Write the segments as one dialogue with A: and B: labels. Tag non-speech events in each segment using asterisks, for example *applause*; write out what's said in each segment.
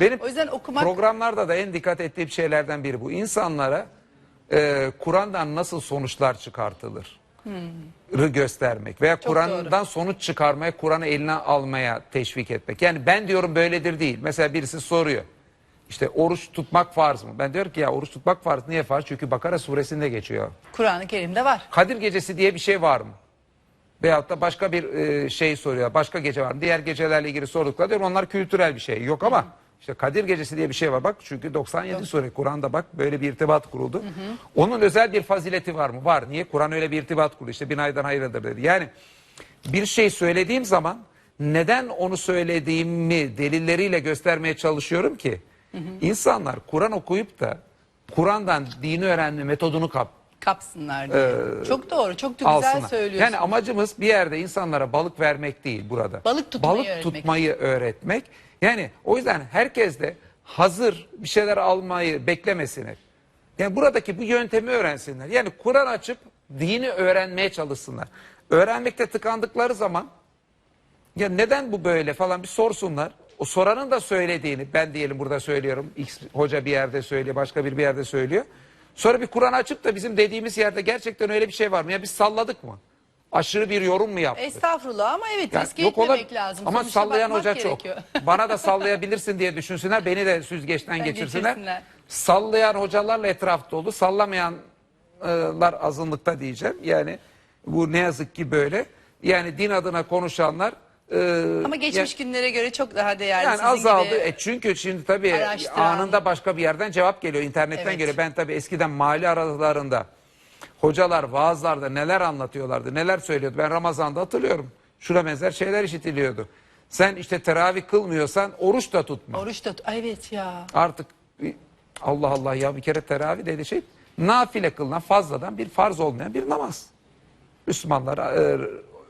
A: Benim
B: O yüzden okumak
A: programlarda da en dikkat ettiğim şeylerden biri bu. İnsanlara e, Kur'an'dan nasıl sonuçlar çıkartılır? rı göstermek veya Kur'an'dan sonuç çıkarmaya, Kur'an'ı eline almaya teşvik etmek. Yani ben diyorum böyledir değil. Mesela birisi soruyor. İşte oruç tutmak farz mı? Ben diyorum ki ya oruç tutmak farz. Niye farz? Çünkü Bakara suresinde geçiyor.
B: Kur'an-ı Kerim'de var.
A: Kadir gecesi diye bir şey var mı? Veyahut da başka bir e, şey soruyor. Başka gece var mı? Diğer gecelerle ilgili sorduklar diyorum. Onlar kültürel bir şey. Yok ama işte Kadir gecesi diye bir şey var. Bak çünkü 97 sure Kur'an'da bak böyle bir irtibat kuruldu. Onun özel bir fazileti var mı? Var. Niye? Kur'an öyle bir irtibat kurdu. İşte bin aydan hayırlıdır dedi. Yani bir şey söylediğim zaman neden onu söylediğimi delilleriyle göstermeye çalışıyorum ki insanlar Kur'an okuyup da Kur'an'dan dini öğrenme metodunu kap
B: Kapsınlar diye. çok doğru. Çok da güzel
A: Ee, alsınlar.
B: söylüyorsun.
A: Yani amacımız bir yerde insanlara balık vermek değil burada.
B: Balık tutmayı
A: Balık
B: öğretmek.
A: tutmayı öğretmek. Yani o yüzden herkes de hazır bir şeyler almayı beklemesinler. Yani buradaki bu yöntemi öğrensinler. Yani Kur'an açıp dini öğrenmeye çalışsınlar. Öğrenmekte tıkandıkları zaman ya neden bu böyle falan bir sorsunlar. O soranın da söylediğini ben diyelim burada söylüyorum. X hoca bir yerde söylüyor, başka bir bir yerde söylüyor. Sonra bir Kur'an açıp da bizim dediğimiz yerde gerçekten öyle bir şey var mı? Ya biz salladık mı? Aşırı bir yorum mu yaptık?
B: Estağfurullah ama evet
A: Ya
B: riske etmemek
A: ola-
B: lazım.
A: Ama
B: Sonuçta
A: sallayan hoca
B: gerekiyor.
A: çok. *laughs* Bana da sallayabilirsin diye düşünsünler. Beni de süzgeçten *laughs* geçirsinler.
B: geçirsinler.
A: Sallayan hocalarla etrafta oldu. Sallamayanlar azınlıkta diyeceğim. Yani bu ne yazık ki böyle. Yani din adına konuşanlar e,
B: Ama geçmiş günlere göre çok daha değerli.
A: yani
B: Sizin
A: azaldı.
B: gibi
A: E çünkü şimdi tabii
B: araştıran-
A: anında başka bir yerden cevap geliyor. internetten
B: Evet.
A: geliyor. Ben tabii eskiden mali aralarında hocalar vaazlarda neler anlatıyorlardı, neler söylüyordu. Ben Ramazan'da hatırlıyorum. Şuna benzer şeyler işitiliyordu. Sen işte teravih kılmıyorsan oruç da tutma.
B: Oruç da Ay, evet ya.
A: Artık Allah Allah ya bir kere teravih dedi şey nafile kılınan fazladan bir farz olmayan bir namaz. Müslümanlar e,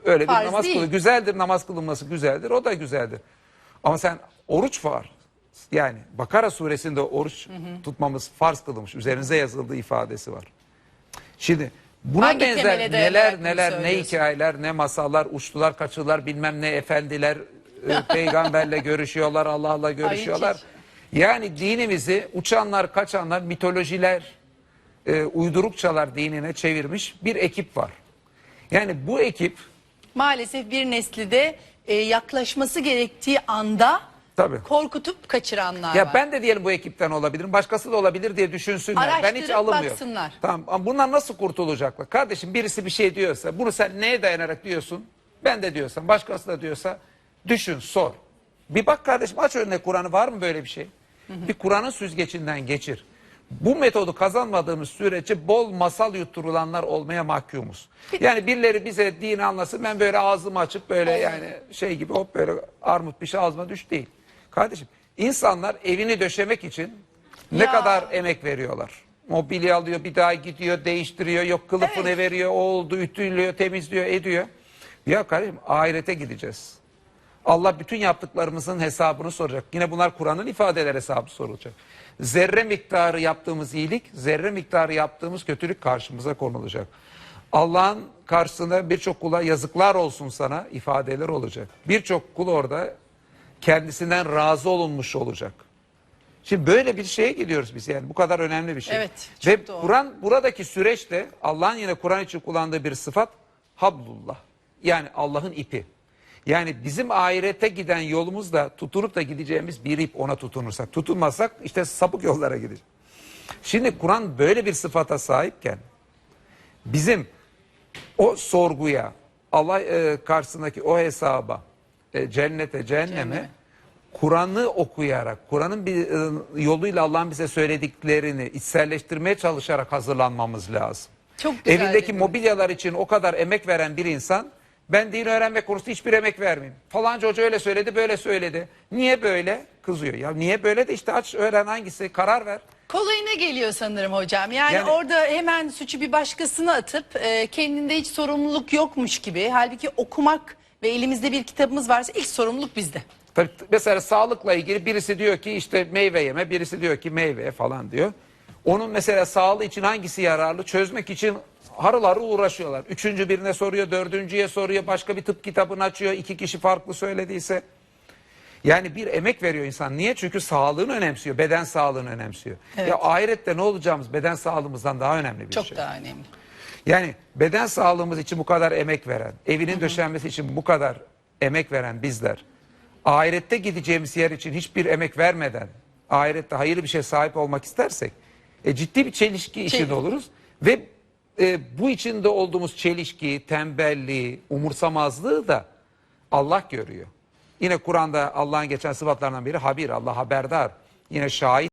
A: öyle bir
B: Farz
A: namaz
B: değil.
A: kılıyor. Güzeldir namaz kılınması güzeldir. O da güzeldir. Ama sen oruç var. Yani Bakara suresinde oruç tutmamız farz kılınmış. Üzerinize yazıldığı ifadesi var. Şimdi buna
B: Hangi
A: benzer
B: temele dayanarak
A: neler
B: bunu
A: neler ne
B: söylüyorsun?
A: hikayeler ne masallar uçtular kaçırlar bilmem ne efendiler e, *laughs* peygamberle görüşüyorlar Allah'la görüşüyorlar. Yani dinimizi uçanlar kaçanlar mitolojiler e, uydurukçalar dinine çevirmiş bir ekip var. Yani bu ekip
B: Maalesef bir neslide e, yaklaşması gerektiği anda
A: Tabii.
B: korkutup kaçıranlar
A: ya
B: var.
A: ben de diyelim bu ekipten olabilirim başkası da olabilir diye düşünsünler. ben hiç
B: Araştırıp
A: alınmıyorum.
B: baksınlar.
A: Tamam ama bunlar nasıl kurtulacaklar? Kardeşim birisi bir şey diyorsa bunu sen neye dayanarak diyorsun? Ben de diyorsam başkası da diyorsa düşün sor. Bir bak kardeşim aç önüne Kur'an'ı var mı böyle bir şey? Bir Kur'an'ın süzgecinden geçir. Bu metodu kazanmadığımız sürece bol masal yutturulanlar olmaya mahkumuz. Yani birileri bize dini anlasın ben böyle ağzımı açıp böyle yani şey gibi hop böyle armut bir şey ağzıma düş değil. Kardeşim insanlar evini döşemek için ne
B: Ya.
A: kadar emek veriyorlar. Mobilya alıyor bir daha gidiyor değiştiriyor yok kılıfını veriyor o oldu ütülüyor temizliyor ediyor. Ya kardeşim ahirete gideceğiz. Allah bütün yaptıklarımızın hesabını soracak. Yine bunlar Kur'an'ın ifadeler hesabı sorulacak. Zerre miktarı yaptığımız iyilik, zerre miktarı yaptığımız kötülük karşımıza konulacak. Allah'ın karşısında birçok kula yazıklar olsun sana ifadeler olacak. Birçok kul orada kendisinden razı olunmuş olacak. Şimdi böyle bir şeye gidiyoruz biz yani bu kadar önemli bir şey.
B: Evet,
A: Ve. Kur'an buradaki süreçte Allah'ın yine Kur'an için kullandığı bir sıfat hablullah. Yani Allah'ın ipi. Yani bizim ahirete giden yolumuzda tutunup da gideceğimiz bir ip ona tutunursak. Tutunmazsak işte sapık yollara gideceğiz. Şimdi Kur'an böyle bir sıfata sahipken bizim o sorguya, Allah e, karşısındaki o hesaba, e, cennete, cehenneme,
B: Cehenneme.
A: Kur'an'ı okuyarak, Kur'an'ın bir e, yoluyla Allah'ın bize söylediklerini içselleştirmeye çalışarak hazırlanmamız lazım.
B: Çok güzel
A: Evindeki mobilyalar için o kadar emek veren bir insan, ben din öğrenme konusunda hiçbir emek vermeyeyim. Falanca hoca öyle söyledi, böyle söyledi. Niye böyle? Kızıyor. Ya niye böyle de işte aç öğren hangisi, karar ver.
B: Kolayına geliyor sanırım hocam. Yani,
A: Yani-
B: orada hemen suçu bir başkasına atıp e, kendinde hiç sorumluluk yokmuş gibi. Halbuki okumak ve elimizde bir kitabımız varsa ilk sorumluluk bizde.
A: Tabii mesela sağlıkla ilgili birisi diyor ki işte meyve yeme, birisi diyor ki meyve falan diyor. Onun mesela sağlığı için hangisi yararlı çözmek için harıl harıl uğraşıyorlar. Üçüncü birine soruyor, dördüncüye soruyor, başka bir tıp kitabını açıyor, iki kişi farklı söylediyse. Yani bir emek veriyor insan. Niye? Çünkü sağlığını önemsiyor. Beden sağlığını önemsiyor.
B: Evet.
A: Ya ahirette ne olacağımız beden sağlığımızdan daha önemli bir
B: Çok
A: şey.
B: daha önemli.
A: Yani beden sağlığımız için bu kadar emek veren, evinin döşenmesi için bu kadar emek veren bizler, ahirette gideceğimiz yer için hiçbir emek vermeden, ahirette hayırlı bir şey sahip olmak istersek, e, ciddi bir çelişki içinde oluruz. Ve e, bu içinde olduğumuz çelişki, tembelliği, umursamazlığı da Allah görüyor. Yine Kur'an'da Allah'ın geçen sıfatlarından biri habir, Allah haberdar. Yine şahit